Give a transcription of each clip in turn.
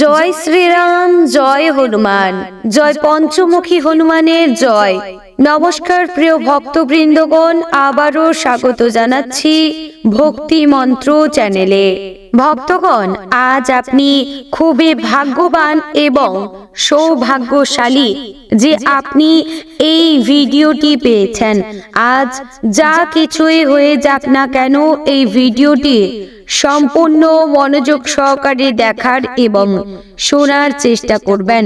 জয় শ্রীরাম, জয় হনুমান, জয় পঞ্চমুখী হনুমানের জয়। নমস্কার প্রিয় ভক্তবৃন্দগণ, আবারও স্বাগত জানাচ্ছি ভক্তি মন্ত্র চ্যানেলে। ভক্তগণ, আজ আপনি খুবই ভাগ্যবান এবং সৌভাগ্যশালী যে আপনি এই ভিডিওটি পেয়েছেন। আজ যা কিছুই হয়ে যাক না কেন, এই ভিডিওটি সম্পূর্ণ মনোযোগ সহকারে দেখার এবং শোনার চেষ্টা করবেন।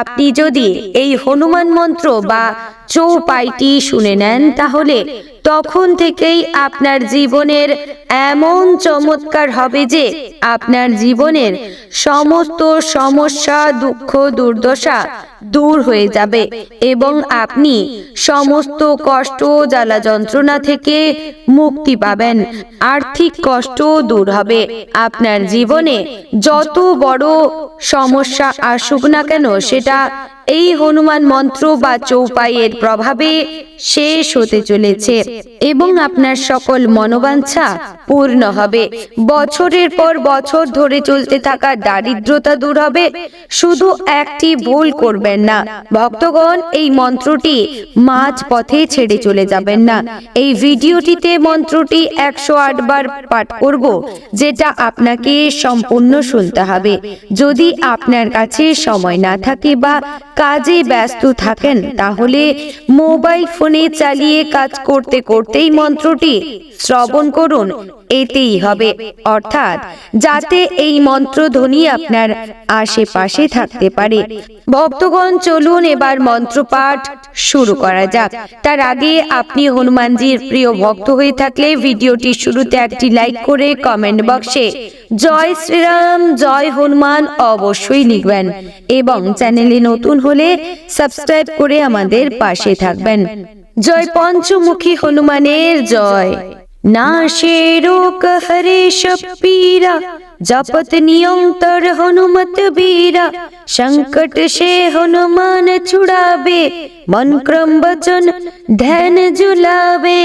আপনি যদি এই হনুমান মন্ত্র বা চৌপাইটি শুনে নেন তাহলে তখন থেকেই আপনার জীবনের এমন চমৎকার হবে যে আপনার জীবনের সমস্ত সমস্যা, দুঃখ, দুর্দশা দূর হয়ে যাবে এবং আপনি সমস্ত কষ্ট জ্বালা যন্ত্রণা থেকে মুক্তি পাবেন। আর্থিক কষ্ট দূর হবে। আপনার জীবনে যত বড় সমস্যা আসুক না কেন, সেটা এই হনুমান মন্ত্র বা চৌপাইয়ের প্রভাবে শেষ হতে চলেছে এবং আপনার সকল মনোবাঞ্ছা পূর্ণ হবে। বছরের পর বছর ধরে চলতে থাকা দারিদ্রতা দূর হবে। শুধু একটি ভুল করবেন না। ভক্তগণ, এই মন্ত্রটি মাঝ পথে ছেড়ে চলে যাবেন না। এই ভিডিওটিতে মন্ত্রটি একশো বার পাঠ করব, যেটা আপনাকে সম্পূর্ণ শুনতে হবে। যদি আপনার কাছে সময় না থাকে বা কাজে ব্যস্ত থাকেন, তাহলে মোবাইল ফোনে চালিয়ে কাজ করতে করতেই মন্ত্রটি শ্রবণ করুন, এতেই হবে। অর্থাৎ, যাতে এই মন্ত্রধ্বনি আপনার আশেপাশে থাকতে পারে। ভক্তগণ চলুন, এবার মন্ত্রপাঠ শুরু করা যাক। তার আগে আপনি হনুমানজির প্রিয় ভক্ত হয়ে থাকলে ভিডিওটি শুরুতে একটি লাইক করে কমেন্ট বক্সে জয় শ্রীরাম, জয় হনুমান অবশ্যই লিখবেন এবং চ্যানেলে নতুন হলে সাবস্ক্রাইব করে আমাদের পাশে থাকবেন। জয় পঞ্চমুখী হনুমানের জয়। નાશે રોક હરે શપીરા જપત નિયંતર હનુમત બીરા સંકટ શે હનુમાન છુડાવે મન ક્રમ વચન ધ્યાન જુલાવે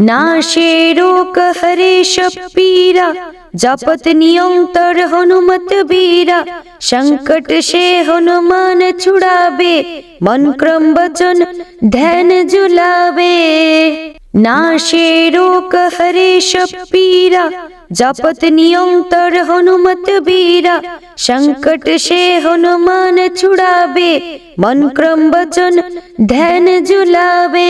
નાશે રોક હરે શપીરા જપત નિયંતર હનુમત બીરા સંકટ શે હનુમાન છુડાવે મન ક્રમ વચન ધ્યાન જુલાવે નાશે રોક હરે શપીરા જપત નિયંતર હનુમત બીરા સંકટ શે હનુમાન છુડાવે મન ક્રમ વચન ધ્યાન જુલાવે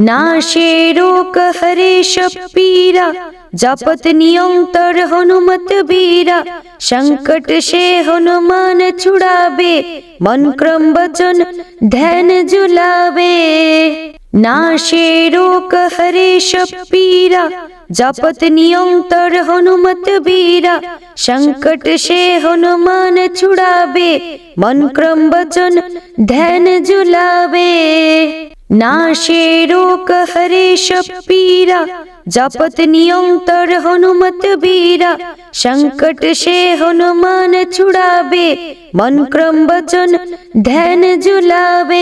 નાશે રોક હરે શપીરા જપત નિયંતર હનુમત બીરા સંકટ શે હનુમાન છુડાવે મન ક્રમ વચન ધ્યાન જુલાવે नाशे रोक हरे शपीरा जपत नियंतर हनुमत बीरा संकट से हनुमान छुड़ावे मन क्रम वचन ध्यान जुलावे नाशे रोक हरे शपीरा जपत नियंतर हनुमत बीरा संकट से हनुमान छुड़ावे मन क्रम वचन ध्यान जुलावे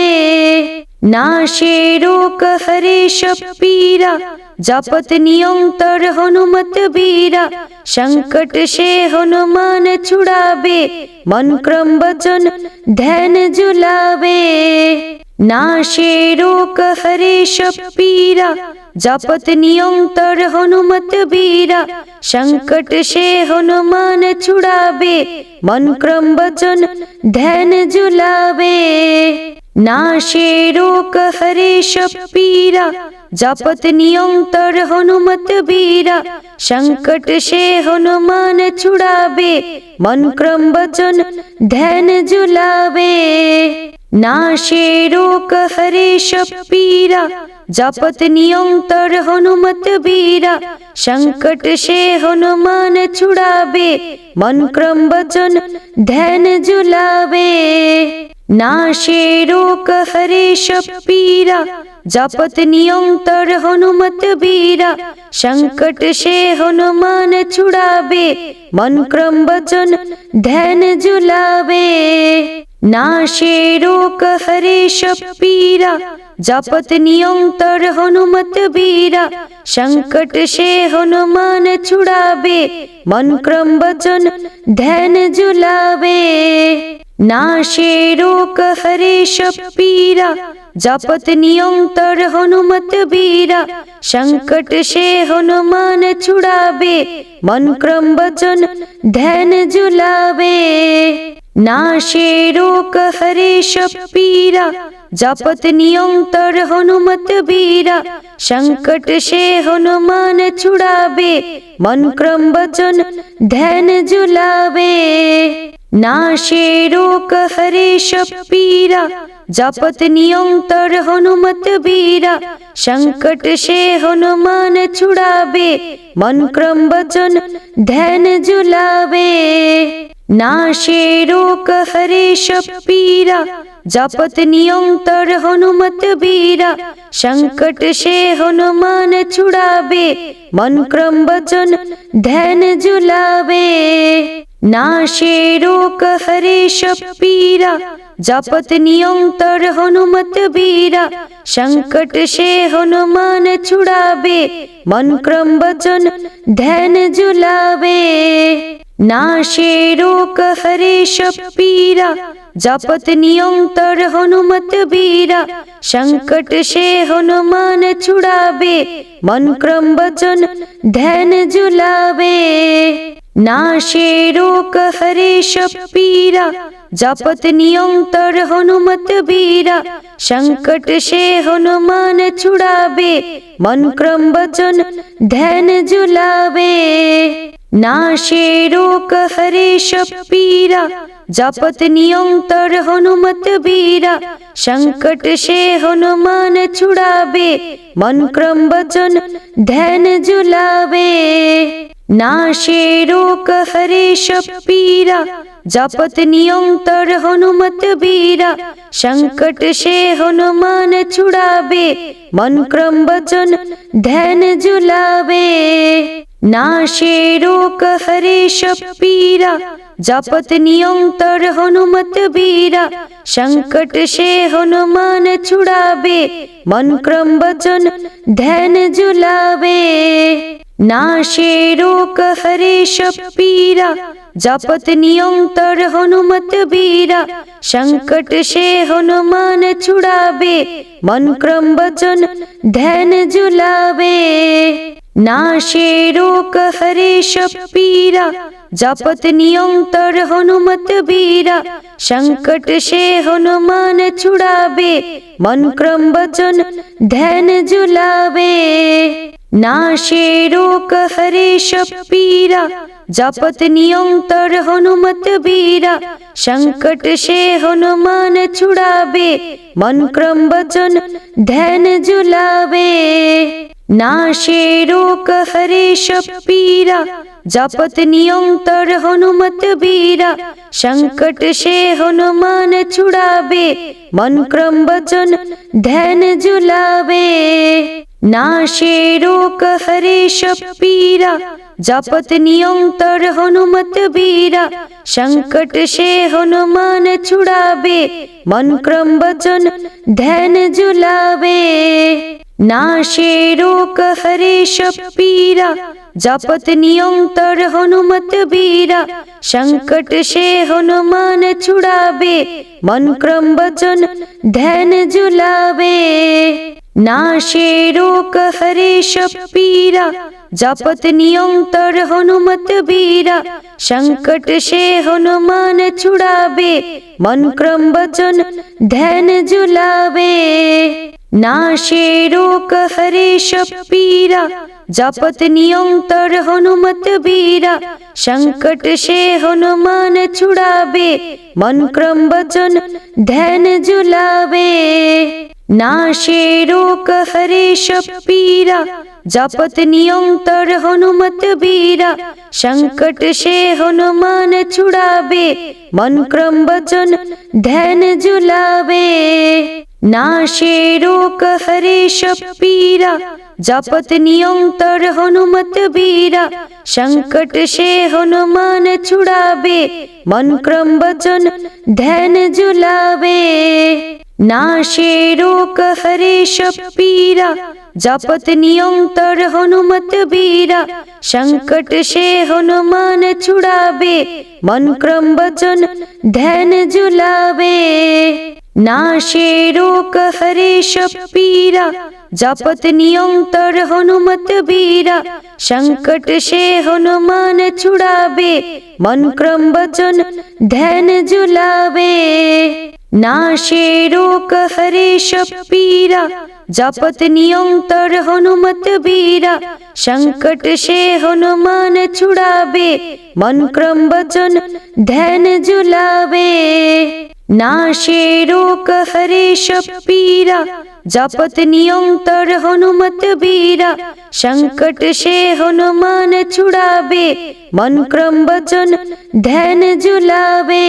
નાશે રોક હરેશ પીરા જપત નિયંતર હનુમત બીરા સંકટ શે હનુમાન છુડાવે મન ક્રમ વચન ધ્યાન ઝુલાવે નાશે રોક હરેશ પીરા જપત નિયંતર હનુમત બીરા સંકટ શે હનુમાન છુડાવે મન ક્રમ વચન ધ્યાન ઝુલાવે નાશે રોક હરેશ પીરા જપત નિયંતર હનુમત બીરા સંકટ શે હનુમાન છુડાવે મન ક્રમ વચન ધ્યાન ઝુલાવે નાશે રોક હરેશ પીરા જપત નિયંતર હનુમત બીરા સંકટ શે હનુમાન છુડાવે મન ક્રમ વચન ધ્યાન ઝુલાવે નાશે રોક હરે શપીરા જપત નિયંતર હનુમત બીરા સંકટ શે હનુમાન છુડાવે મન ક્રમ વચન ધ્યાન જુલાવે નાશે રોક હરે શપીરા જપત નિયંતર હનુમત બીરા સંકટ શે હનુમાન છુડાવે મન ક્રમ વચન ધ્યાન જુલાવે નાશે રોક હરેશ પીરા જપત નિયંતર હનુમત બીરા સંકટ શે હનુમાન છુડાવે મન ક્રમ વચન ધ્યાન જુલાવે નાશે રોક હરેશ પીરા જપત નિયંતર હનુમત બીરા સંકટ શે હનુમાન છુડાવે મન ક્રમ વચન ધ્યાન જુલાવે નાશે રોક હરેશ પીરા જપત નિયંતર હનુમત બીરા સંકટ શે હનુમાન છુડાવે મન ક્રમ વચન ધ્યાન ઝુલાવે નાશે રોક હરેશ પીરા જપત નિયંતર હનુમત બીરા સંકટ શે હનુમાન છુડાવે મન ક્રમ વચન ધ્યાન ઝુલાવે નાશે રોક હરેશ પીરા જપત નિયંતર હનુમત બીરા સંકટ શે હનુમાન છુડાવે મન ક્રમ વચન ધ્યાન ઝુલાવે નાશે રોક હરેશ પીરા જપત નિયંતર હનુમત બીરા સંકટ શે હનુમાન છુડાવે મન ક્રમ વચન ધ્યાન ઝુલાવે नाशे रोग हरे पीरा जपत नियंतर हनुमत बीरा संकट से हनुमान छुड़ावे मन क्रम वचन ध्यान जुलावे नाशे रोग हरे पीरा जपत नियंतर हनुमत बीरा संकट से हनुमान छुड़ावे मन क्रम वचन ध्यान जुलावे ના શેરો કહરે શપીરા જપત નિયંતર હનુમત બીરા સંકટ શે હનુમાન છુડાવે મન ક્રમ વચન ધ્યાન જુલાવે নাশে রোগ হরে শপীরা জপত নিয়ন্তর হনুমত বীরা সংকট সে হনুমান ছুড়াবে মন ক্রম বচন ধ্যান জুলাবে ના શેરો કહરે શપીરા જપત નિયંતર હનુમત બીરા સંકટ શે હનુમાન છુડાવે મન ક્રમ વચન ધ્યાન ઝુલાવે ના શેરો કહરે શપીરા જપત નિયંતર હનુમત બીરા સંકટ શે હનુમાન છુડાવે મન ક્રમ વચન ધ્યાન ઝુલાવે નાશે રોક હરેશ પીરા જપત નિયંતર હનુમત બીરા સંકટ શે હનુમાન છુડાવે મન ક્રમ વચન ધ્યાન ઝુલાવે નાશે રોક હરેશ પીરા જપત નિયંતર હનુમત બીરા સંકટ શે હનુમાન છુડાવે મન ક્રમ વચન ધ્યાન ઝુલાવે નાશે રોક હરેશ પીરા જપત નિયંતર હનુમત બીરા સંકટ શે હનુમાન છુડાવે મન ક્રમ વચન ધ્યાન ઝુલાવે નાશે રોક હરેશ પીરા જપત નિયંતર હનુમત બીરા સંકટ શે હનુમાન છુડાવે મન ક્રમ વચન ધ્યાન ઝુલાવે नाशे रोग हरे पीरा जपत नियंतर हनुमत बीरा संकट से हनुमान छुड़ावे मन क्रम वचन ध्यान जुलावे नाशे रोग हरे पीरा जपत नियंतर हनुमत बीरा संकट से हनुमान छुड़ावे मन क्रम वचन ध्यान जुलावे નાશે રોક હરેશ પીરા જપત નિયંતર હનુમત બીરા સંકટ શે હનુમાન છુડાવે મન ક્રમ વચન ધ્યાન ઝુલાવે નાશે રોક હરેશ પીરા જપત નિયંતર હનુમત બીરા સંકટ શે હનુમાન છુડાવે મન ક્રમ વચન ધ્યાન ઝુલાવે ના શેરો કહરે શપીરા જપત નિયંતર હનુમત બીરા સંકટ શે હનુમાન છુડાવે મન ક્રમ વચન ધ્યાન ઝુલાવે ના શેરો કહરે શપીરા જપત નિયંતર હનુમત બીરા સંકટ શે હનુમાન છુડાવે મન ક્રમ વચન ધ્યાન ઝુલાવે નાશે રોક હરેશ પીરા જપત નિયંતર હનુમત બીરા સંકટ શે હનુમાન છુડાવે મન ક્રમ વચન ધ્યાન ઝુલાવે નાશે રોક હરેશ પીરા જપત નિયંતર હનુમત બીરા સંકટ શે હનુમાન છુડાવે મન ક્રમ વચન ધ્યાન ઝુલાવે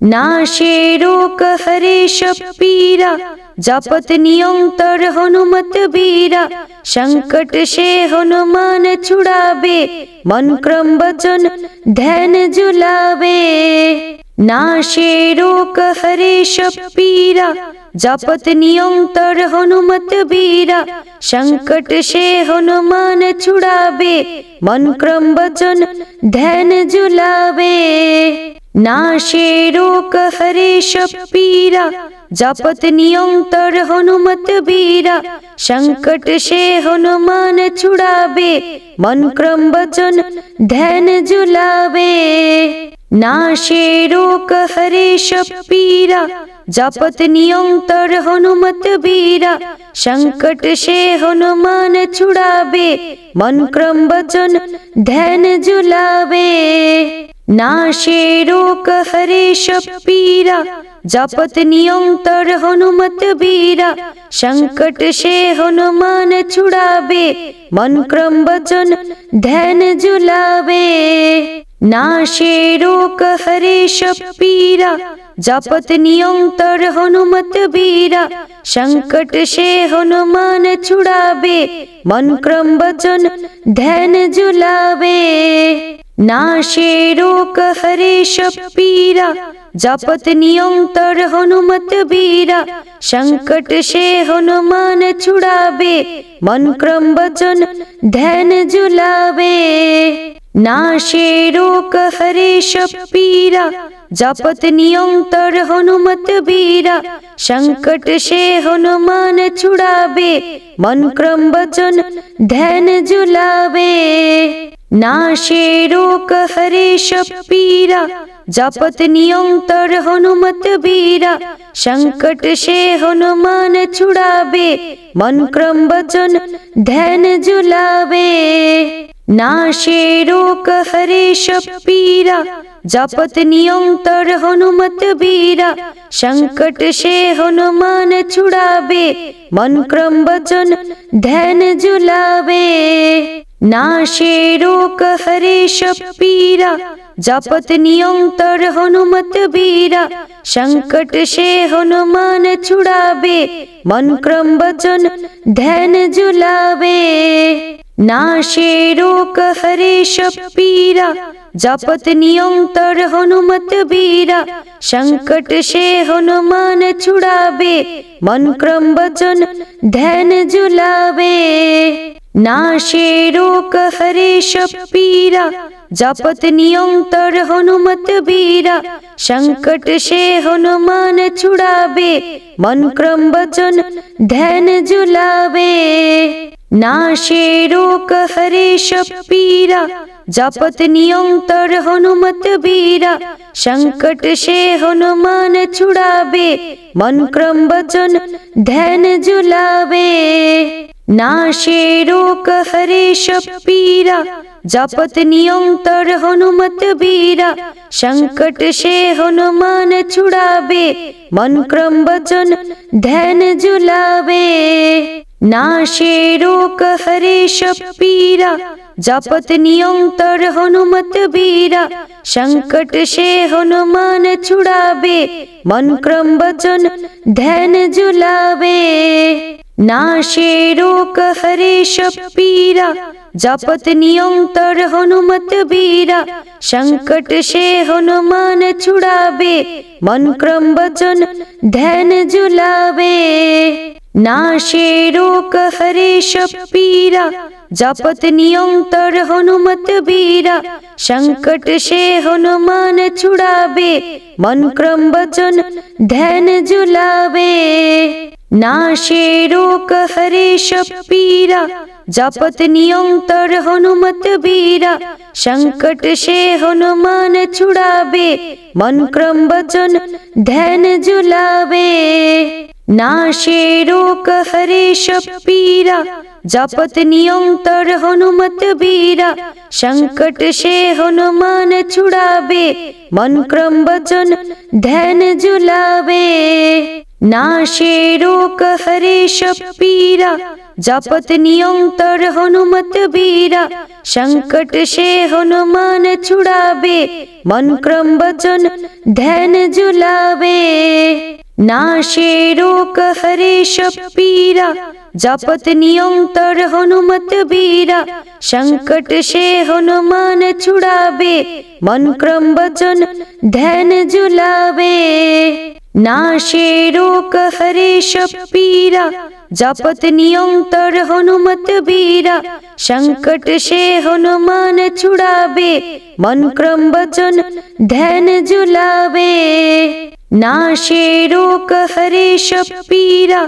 નાશે રોક હરેશ પીરા જપત નિયંતર હનુમત બીરા સંકટ શે હનુમાન છુડાવે મન ક્રમ વચન ધ્યાન ઝુલાવે નાશે રોક હરેશ પીરા જપત નિયંતર હનુમત બીરા સંકટ શે હનુમાન છુડાવે મન ક્રમ વચન ધ્યાન ઝુલાવે નાશે રોક હરેશ પીરા જપત નિયંતર હનુમત બીરા સંકટ શે હનુમાન છુડાવે મન ક્રમ વચન ધ્યાન ઝુલાવે નાશે રોક હરેશ પીરા જપત નિયંતર હનુમત બીરા સંકટ શે હનુમાન છુડાવે મન ક્રમ વચન ધ્યાન ઝુલાવે ના શેરો કહરે શપીરા જપત નિયંતર હનુમત બીરા સંકટ શે હનુમાન છુડાવે મન ક્રમ વચન ધ્યાન જુલાવે নাশে রোগ হরে শপীরা জপত নিয়ন্তর হনুমত বীরা সংকট সে হনুমান ছুড়াবে মন ক্রম বচন ধ্যান জুলাবে ના શેરો કહરે શપીરા જપત નિયંતર હનુમત બીરા સંકટ શે હનુમાન છુડાવે મન ક્રમ વચન ધ્યાન ઝુલાવે ના શેરો કહરે શપીરા જપત નિયંતર હનુમત બીરા સંકટ શે હનુમાન છુડાવે મન ક્રમ વચન ધ્યાન ઝુલાવે નાશે રોક હરેશ પીરા જપત નિયંતર હનુમત બીરા સંકટ શે હનુમાન છુડાવે મન ક્રમ વચન ધ્યાન ઝુલાવે નાશે રોક હરેશ પીરા જપત નિયંતર હનુમત બીરા સંકટ શે હનુમાન છુડાવે મન ક્રમ વચન ધ્યાન ઝુલાવે નાશે રોક હરેશ પીરા જપત નિયંતર હનુમત બીરા સંકટ શે હનુમાન છુડાવે મન ક્રમ વચન ધ્યાન ઝુલાવે નાશે રોક હરેશ પીરા જપત નિયંતર હનુમત બીરા સંકટ શે હનુમાન છુડાવે મન ક્રમ વચન ધ્યાન ઝુલાવે નાશે રોક હરેશ પીરા જપત નિયંતર હનુમત બીરા સંકટ શે હનુમાન છુડાવે મન ક્રમ વચન ધ્યાન ઝુલાવે નાશે રોક હરેશ પીરા જપત નિયંતર હનુમત બીરા સંકટ શે હનુમાન છુડાવે મન ક્રમ વચન ધ્યાન ઝુલાવે નાશે રોક હરે શપીરા જપત નિયંતર હનુમત બીરા સંકટ શે હનુમાન છુડાવે મન ક્રમ વચન ધ્યાન જુલાવે નાશે રોક હરે શપીરા જપત નિયંતર હનુમત બીરા સંકટ શે હનુમાન છુડાવે મન ક્રમ વચન ધ્યાન જુલાવે ના શેરો કહરે શપીરા જપત નિયંતર હનુમત બીરા સંકટ શે હનુમાન છુડાવે મન ક્રમ વચન ધ્યાન ઝુલાવે ના શેરો કહરે શપીરા જપત નિયંતર હનુમત બીરા સંકટ શે હનુમાન છુડાવે મન ક્રમ વચન ધ્યાન ઝુલાવે નાશે રોક હરેશ પીરા જપત નિયંતર હનુમત બીરા સંકટ શે હનુમાન છુડાવે મન ક્રમ વચન ધ્યાન ઝુલાવે નાશે રોક હરેશ પીરા જપત નિયંતર હનુમત બીરા સંકટ શે હનુમાન છુડાવે મન ક્રમ વચન ધ્યાન ઝુલાવે નાશે રોક હરેશ પીરા જપત નિયંતર હનુમત બીરા સંકટ શે હનુમાન છુડાવે મન ક્રમ વચન ધ્યાન ઝુલાવે નાશે રોક હરેશ પીરા જપત નિયંતર હનુમત બીરા સંકટ શે હનુમાન છુડાવે મન ક્રમ વચન ધ્યાન ઝુલાવે नाशे रोग हरे शपीरा जपत नियंतर हनुमत बीरा संकट से हनुमान छुड़ावे मन क्रम वचन ध्यान जुलावे नाशे रोग हरे शपीरा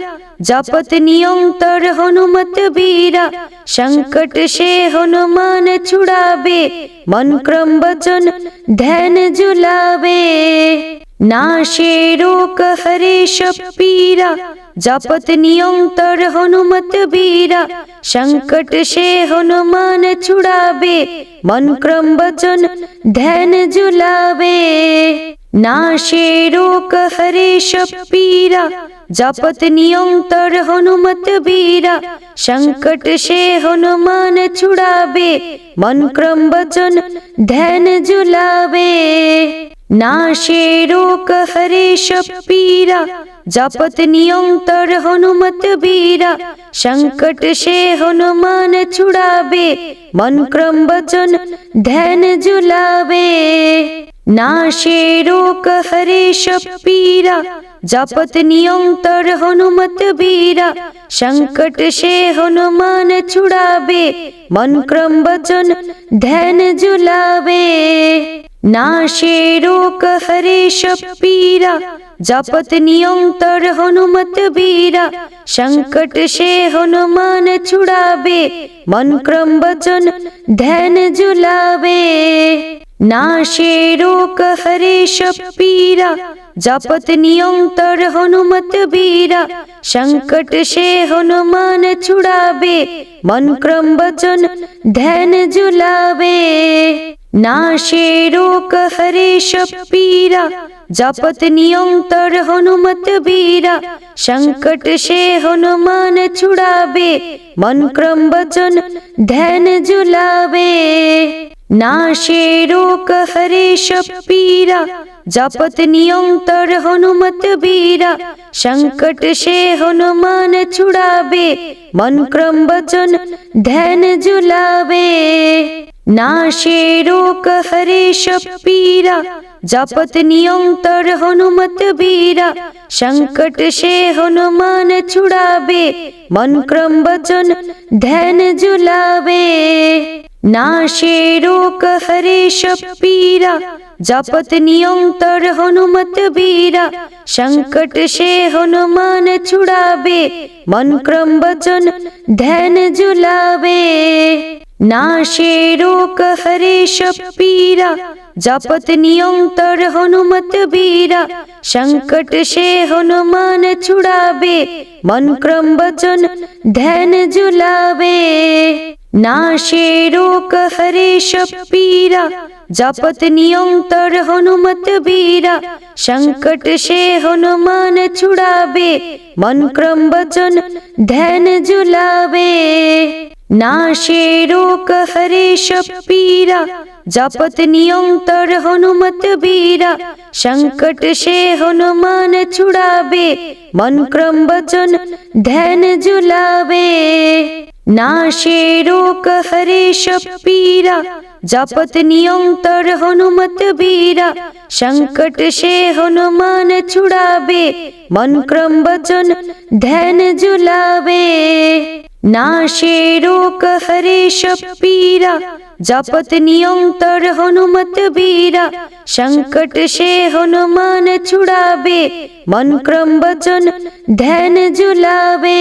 जपत नियंतर हनुमत बीरा संकट से हनुमान छुड़ावे मन क्रम वचन ध्यान जुलावे નાશે રોક હરેશ પીરા જપત નિયંતર હનુમત બીરા સંકટ શે હનુમાન છુડાવે મન ક્રમ વચન ધ્યાન ઝુલાવે નાશે રોક હરેશ પીરા જપત નિયંતર હનુમત બીરા સંકટ શે હનુમાન છુડાવે મન ક્રમ વચન ધ્યાન ઝુલાવે નાશે રોક હરેશ પીરા જપત નિયંતર હનુમત બીરા સંકટ શે હનુમાન છુડાવે મન ક્રમ વચન ધ્યાન ઝુલાવે नाशे रोग हरे शपीरा जपत नियंतर हनुमत बीरा संकट से हनुमान छुड़ावे मन क्रम वचन ध्यान जुलावे नाशे रोग हरे शपीरा जपत नियंतर हनुमत बीरा संकट से हनुमान छुड़ावे मन क्रम वचन ध्यान जुलावे નાશે રોક હરેશ પીરા જપત નિયંતર હનુમત બીરા સંકટ શે હનુમાન છુડાવે મન ક્રમ વચન ધ્યાન જુલાવે નાશે રોક હરેશ પીરા જપત નિયંતર હનુમત બીરા સંકટ શે હનુમાન છુડાવે મન ક્રમ વચન ધ્યાન જુલાવે ના શેરો કહરે શપીરા જપત નિયંતર હનુમત બીરા સંકટ શે હનુમાન છુડાવે મન ક્રમ વચન ધ્યાન ઝુલાવે ના શેરો કહરે શપીરા જપત નિયંતર હનુમત બીરા સંકટ શે હનુમાન છુડાવે મન ક્રમ વચન ધ્યાન ઝુલાવે નાશે રોક હરેશ પીરા જપત નિયંતર હનુમત બીરા સંકટ શે હનુમાન છુડાવે મન ક્રમ વચન ધ્યાન ઝુલાવે નાશે રોક હરેશ પીરા જપત નિયંતર હનુમત બીરા સંકટ શે હનુમાન છુડાવે મન ક્રમ વચન ધ્યાન ઝુલાવે નાશે રોક હરેશ પીરા જપત નિયંતર હનુમત બીરા સંકટ શે હનુમાન છુડાવે મન ક્રમ વચન ધ્યાન ઝુલાવે નાશે રોક હરેશ પીરા જપત નિયંતર હનુમત બીરા સંકટ શે હનુમાન છુડાવે મન ક્રમ વચન ધ્યાન ઝુલાવે नाशे रोग हरे शपीरा जपत नियंतर हनुमत बीरा संकट से हनुमान छुड़ावे मन क्रम वचन ध्यान जुलावे नाशे रोग हरे शपीरा जपत नियंतर हनुमत बीरा संकट से हनुमान छुड़ावे मन क्रम वचन ध्यान जुलावे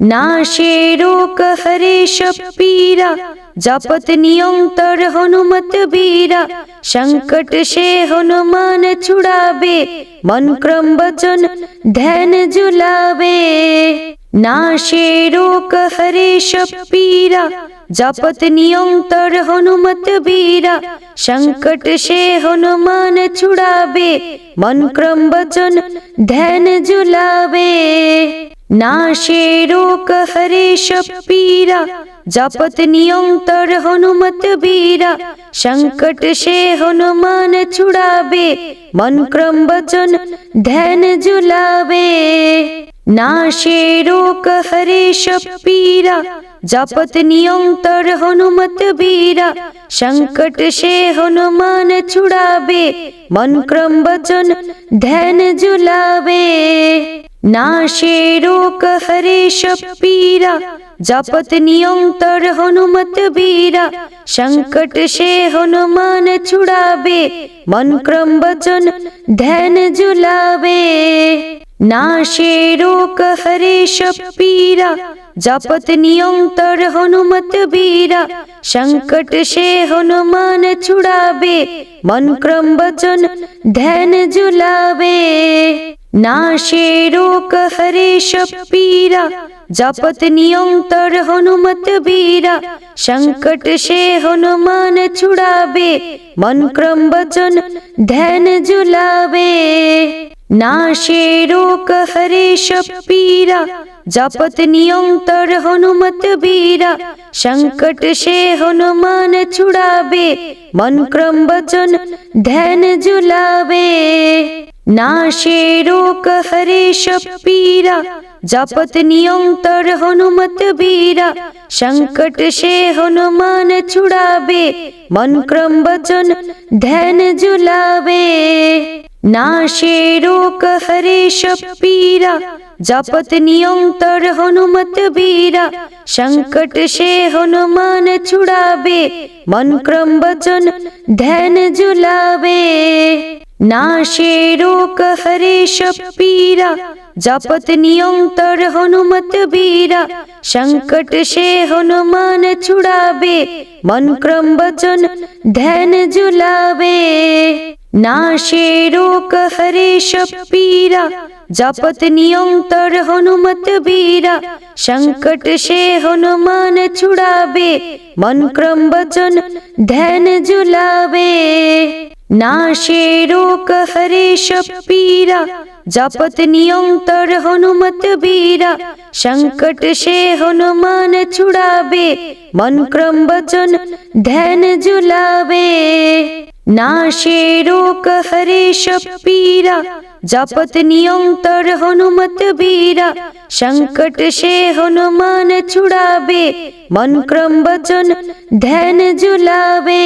નાશે રોક હરેશ પીરા જપત નિયંતર હનુમત બીરા સંકટ શે હનુમાન છુડાવે મન ક્રમ વચન ધ્યાન ઝુલાવે નાશે રોક હરેશ પીરા જપત નિયંતર હનુમત બીરા સંકટ શે હનુમાન છુડાવે મન ક્રમ વચન ધ્યાન ઝુલાવે ના શેરો કહરે શપીરા જપત નિયંતર હનુમત બીરા સંકટ શે હનુમાન છુડાવે મન ક્રમ વચન ધ્યાન ઝુલાવે ના શેરો કહરે શપીરા જપત નિયંતર હનુમત બીરા સંકટ શે હનુમાન છુડાવે મન ક્રમ વચન ધ્યાન ઝુલાવે નાશે રોક હરેશ પીરા જપત નિયંતર હનુમત બીરા સંકટ શે હનુમાન છુડાવે મન ક્રમ વચન ધ્યાન ઝુલાવે નાશે રોક હરેશ પીરા જપત નિયંતર હનુમત બીરા સંકટ શે હનુમાન છુડાવે મન ક્રમ વચન ધ્યાન ઝુલાવે नाशे रोग हरे शपीरा जपत नियंतर हनुमत बीरा संकट से हनुमान छुड़ावे मन क्रम वचन ध्यान जुलावे नाशे रोग हरे शपीरा जपत नियंतर हनुमत बीरा संकट से हनुमान छुड़ावे मन क्रम वचन ध्यान जुलावे નાશે રોક હરેશ પીરા જપત નિયંતર હનુમત બીરા સંકટ શે હનુમાન છુડાવે મન ક્રમ વચન ધ્યાન ઝુલાવે નાશે રોક હરેશ પીરા જપત નિયંતર હનુમત બીરા સંકટ શે હનુમાન છુડાવે મન ક્રમ વચન ધ્યાન ઝુલાવે ના શેરો કહરે શપીરા જપત નિયંતર હનુમત બીરા સંકટ શે હનુમાન છુડાવે મન ક્રમ વચન ધ્યાન જુલાવે নাশে রোগ হরে শপীরা জপত নিয়ন্তর হনুমত বীরা সংকট সে হনুমান ছুড়াবে মন ক্রম বচন ধ্যান জুলাবে ના શેરો કહરે શપીરા જપત નિયંતર હનુમત બીરા સંકટ શે હનુમાન છુડાવે મન ક્રમ વચન ધ્યાન ઝુલાવે ના શેરો કહરે શપીરા જપત નિયંતર હનુમત બીરા સંકટ શે હનુમાન છુડાવે મન ક્રમ વચન ધ્યાન ઝુલાવે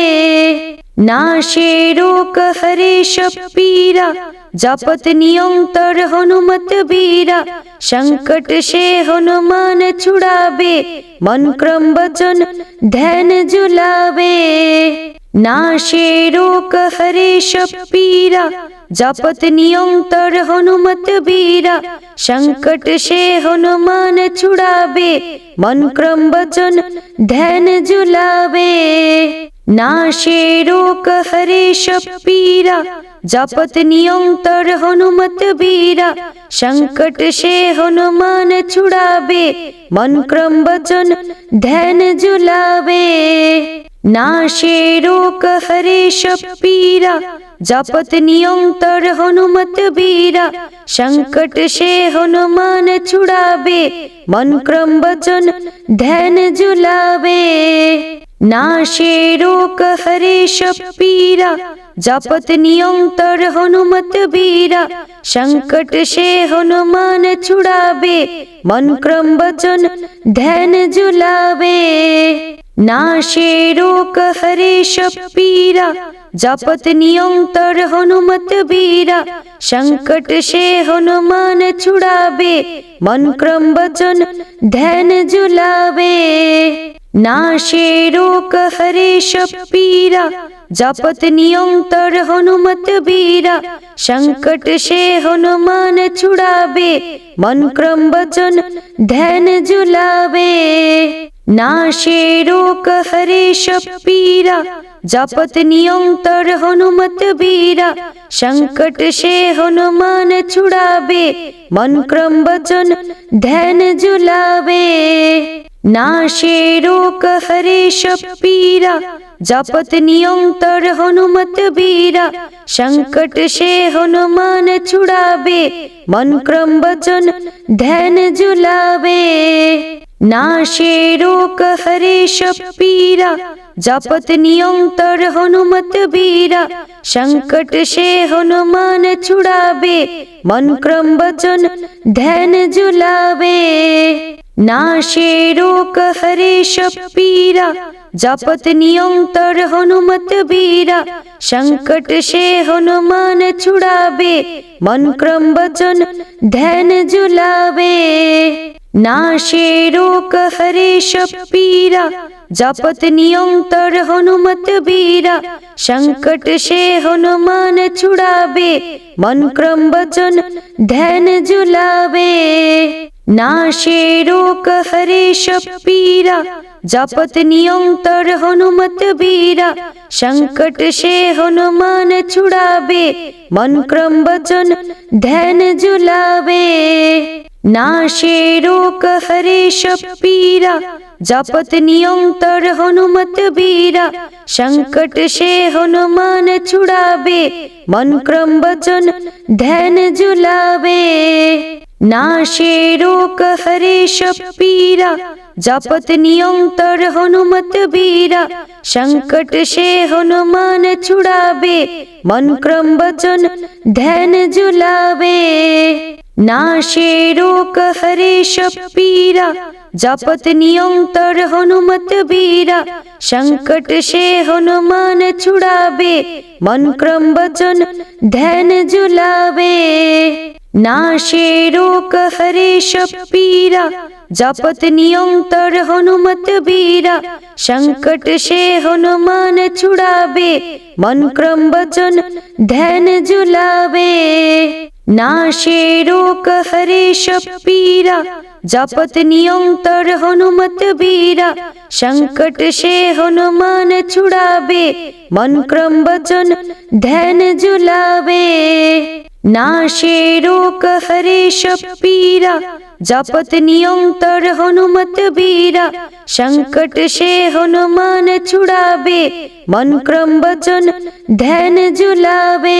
નાશે રોક હરેશ પીરા જપત નિયંતર હનુમત બીરા સંકટ શે હનુમાન છુડાવે મન ક્રમ વચન ધ્યાન ઝુલાવે નાશે રોક હરેશ પીરા જપત નિયંતર હનુમત બીરા સંકટ શે હનુમાન છુડાવે મન ક્રમ વચન ધ્યાન ઝુલાવે નાશે રોક હરેશ પીરા જપત નિયંતર હનુમત બીરા સંકટ શે હનુમાન છુડાવે મન ક્રમ વચન ધ્યાન ઝુલાવે નાશે રોક હરેશ પીરા જપત નિયંતર હનુમત બીરા સંકટ શે હનુમાન છુડાવે મન ક્રમ વચન ધ્યાન ઝુલાવે नाशे रोग हरे पीरा जपत नियंतर हनुमत बीरा संकट से हनुमान छुड़ावे मन क्रम वचन ध्यान जुलावे नाशे रोग हरे पीरा जपत नियंतर हनुमत बीरा संकट से हनुमान छुड़ावे मन क्रम वचन ध्यान जुलावे ના શેરો કહરે શપીરા જપત નિયંતર હનુમત બીરા સંકટ શે હનુમાન છુડાવે મન ક્રમ વચન ધ્યાન જુલાવે নাশে রোগ হরে শপীরা জপত নিয়ন্তর হনুমত বীরা সংকট সে হনুমান ছুড়াবে মন ক্রম বচন ধ্যান জুলাবে ના શેરો કહરે શપીરા જપત નિયંતર હનુમત બીરા સંકટ શે હનુમાન છુડાવે મન ક્રમ વચન ધ્યાન ઝુલાવે ના શેરો કહરે શપીરા જપત નિયંતર હનુમત બીરા સંકટ શે હનુમાન છુડાવે મન ક્રમ વચન ધ્યાન ઝુલાવે નાશે રોક હરેશ પીરા જપત નિયંતર હનુમત બીરા સંકટ શે હનુમાન છુડાવે મન ક્રમ વચન ધ્યાન ઝુલાવે નાશે રોક હરેશ પીરા જપત નિયંતર હનુમત બીરા સંકટ શે હનુમાન છુડાવે મન ક્રમ વચન ધ્યાન ઝુલાવે નાશે રોક હરેશ પીરા જપત નિયંતર હનુમત બીરા સંકટ શે હનુમાન છુડાવે મન ક્રમ વચન ધ્યાન ઝુલાવે નાશે રોક હરેશ પીરા જપત નિયંતર હનુમત બીરા સંકટ શે હનુમાન છુડાવે મન ક્રમ વચન ધ્યાન ઝુલાવે नाशे रोग हरे पीरा जपत नियंतर हनुमत बीरा संकट से हनुमान छुड़ावे मन क्रम वचन ध्यान जुलावे नाशे रोग हरे पीरा जपत नियंतर हनुमत बीरा संकट से हनुमान छुड़ावे मन क्रम वचन ध्यान जुलावे નાશે રોક હરે શપીરા જપત નિયંતર હનુમત બીરા સંકટ શે હનુમાન છુડાવે મન ક્રમ વચન ધ્યાન જુલાવે નાશે રોક હરે શપીરા જપત નિયંતર હનુમત બીરા સંકટ શે હનુમાન છુડાવે મન ક્રમ વચન ધ્યાન જુલાવે નાશે રોક હરે શપીરા જપત નિયંતર હનુમત બીરા સંકટ શે હનુમાન છુડાવે મન ક્રમ વચન ધ્યાન ઝુલાવે